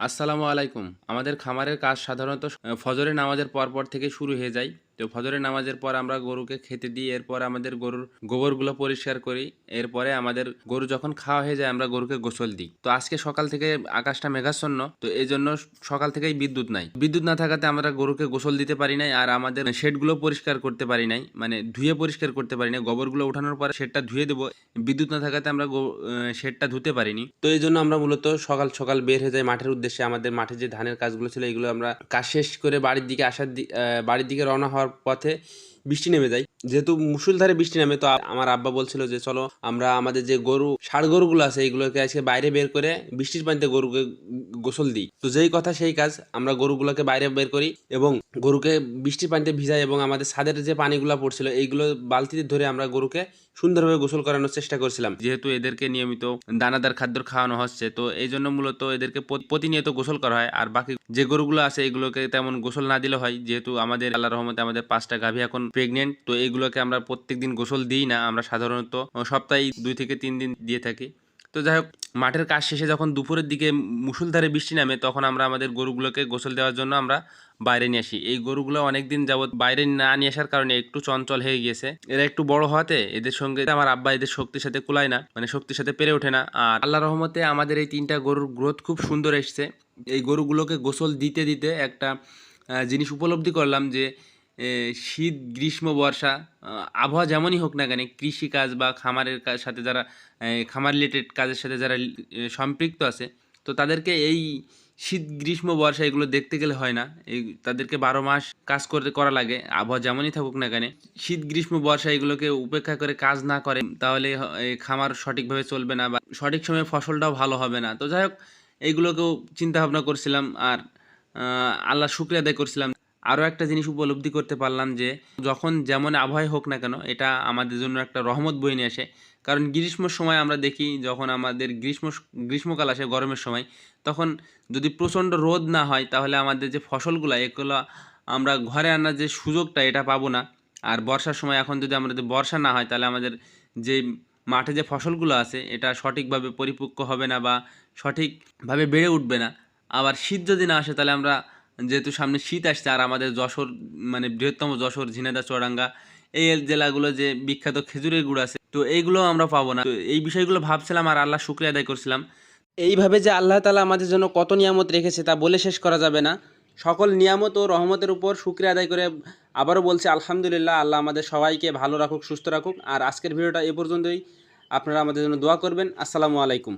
আসসালামু আলাইকুম। আমাদের খামারের কাজ সাধারণত ফজরের নামাজের পরপর পর থেকে শুরু হয়ে যায়। তো ফজরের নামাজের পর আমরা গরুকে খেতে দিই, এরপর আমাদের গরুর গোবরগুলো পরিষ্কার করি, এরপরে আমাদের গরু যখন খাওয়া হয়ে যায় আমরা গরুকে গোসল দিই। তো আজকে সকাল থেকে আকাশটা মেঘাচ্ছন্ন, তো এই জন্য সকাল থেকেই বিদ্যুৎ নাই। বিদ্যুৎ না থাকাতে আমরা গরুকে গোসল দিতে পারি নাই আর আমাদের শেডগুলো পরিষ্কার করতে পারি নাই মানে ধুয়ে পরিষ্কার করতে পারি নাই। গোবরগুলো ওঠানোর পরে শেডটা ধুয়ে দেবো, বিদ্যুৎ না থাকাতে আমরা শেডটা ধুতে পারিনি। তো এই জন্য আমরা মূলত সকাল সকাল বের হয়ে যাই মাঠের উদ্দেশ্যে। আমাদের মাঠে যে ধানের কাজগুলো ছিল, এগুলো আমরা কাজ শেষ করে বাড়ির দিকে আসার বাড়ির দিকে রওনা হওয়ার পথে বৃষ্টি নেমে যায়। যেহেতু মুসুলধারে বৃষ্টি নামে, তো আমার আব্বা বলছিল যে, চলো, আমরা আমাদের যে গরু, ষাড় গরুগুলো আছে এগুলোকে আজকে বাইরে বের করে বৃষ্টির পানিতে গরুকে গোসল দিই। তো যেই কথা সেই কাজ, আমরা গরুগুলোকে বাইরে বের করি এবং গরুকে বৃষ্টির পানিতে ভিজাই এবং আমাদের ছাদের যে পানিগুলো পড়ছিল, এইগুলো বালতিতে ধরে আমরা গরুকে সুন্দরভাবে গোসল করানোর চেষ্টা করছিলাম। যেহেতু এদেরকে নিয়মিত দানাদার খাদ্য খাওয়ানো হচ্ছে, তো এই জন্য মূলত এদেরকে প্রতিনিয়ত গোসল করা হয়। আর বাকি যে গরুগুলো আছে এগুলোকে তেমন গোসল না দিলে হয়, যেহেতু আমাদের আল্লাহ রহমতে আমাদের পাঁচটা গাভী এখন প্রেগনেন্ট তো এইগুলোকে আমরা প্রত্যেকদিন গোসল দিই না, আমরা সাধারণত সপ্তাহে দুই থেকে তিন দিন দিয়ে থাকি। তো যাই হোক, মাঠের কাজ শেষে যখন দুপুরের দিকে মুসুলধারে বৃষ্টি নামে, তখন আমরা আমাদের গরুগুলোকে গোসল দেওয়ার জন্য আমরা বাইরে নিয়ে আসি। এই গরুগুলো অনেকদিন যাবত বাইরে না নিয়ে আসার কারণে একটু চঞ্চল হয়ে গিয়েছে। এরা একটু বড় হওয়াতে এদের সঙ্গে আমার আব্বা এদের শক্তির সাথে কুলায় না মানে শক্তির সাথে পেরে ওঠে না। আর আল্লাহ রহমতে আমাদের এই তিনটা গরুর গ্রোথ খুব সুন্দর এসছে। এই গরুগুলোকে গোসল দিতে দিতে একটা জিনিস উপলব্ধি করলাম যে শীত, গ্রীষ্ম, বর্ষা আবহাওয়া যেমনই হোক না কেন, কৃষিকাজ বা খামারের কাজ সাথে যারা খামার রিলেটেড কাজের সাথে যারা সম্পৃক্ত আছে, তো তাদেরকে এই শীত, গ্রীষ্ম, বর্ষা এগুলো দেখতে গেলে হয় না। এই তাদেরকে বারো মাস কাজ করতে, করা লাগে, আবহাওয়া যেমনই থাকুক না কেন। শীত, গ্রীষ্ম, বর্ষা এগুলোকে উপেক্ষা করে কাজ না করে, তাহলে খামার সঠিকভাবে চলবে না বা সঠিক সময়ে ফসলটাও ভালো হবে না। তো যাই হোক এইগুলোকেও চিন্তা ভাবনা করছিলাম আর আল্লাহ শুক্রিয়া আদায় করছিলাম। আরও একটা জিনিস উপলব্ধি করতে পারলাম যে, যখন যেমন আবহাওয়া হোক না কেন, এটা আমাদের জন্য একটা রহমত বয়ে নিয়ে আসে। কারণ গ্রীষ্মের সময় আমরা দেখি, যখন আমাদের গ্রীষ্ম, গ্রীষ্মকাল আসে গরমের সময়, তখন যদি প্রচণ্ড রোদ না হয়, তাহলে আমাদের যে ফসলগুলো, এগুলো আমরা ঘরে আনার যে সুযোগটা, এটা পাবো না। আর বর্ষার সময় এখন যদি আমরা আমাদের বর্ষা না হয়, তাহলে আমাদের যে মাঠে যে ফসলগুলো আছে, এটা সঠিকভাবে পরিপক্ক হবে না বা সঠিকভাবে বেড়ে উঠবে না। আবার শীত যদি না আসে, তাহলে আমরা যেহেতু সামনে শীত আসছে আর আমাদের যশোর মানে বৃহত্তম যশোর, ঝিনাইদহ, চুয়াডাঙ্গা, এই জেলাগুলো যে বিখ্যাত খেজুরের গুড় আছে, তো এইগুলো আমরা পাবো না। তো এই বিষয়গুলো ভাবছিলাম আর আল্লাহ শুক্রিয়া আদায় করছিলাম। এইভাবে যে আল্লাহ তালা আমাদের জন্য কত নিয়ামত রেখেছে তা বলে শেষ করা যাবে না। সকল নিয়ামত ও রহমতের উপর শুক্রিয়া আদায় করে আবারও বলছি, আলহামদুলিল্লাহ, আল্লাহ আমাদের সবাইকে ভালো রাখুক, সুস্থ রাখুক। আর আজকের ভিডিওটা এ পর্যন্তই। আপনারা আমাদের জন্য দোয়া করবেন। আসসালামু আলাইকুম।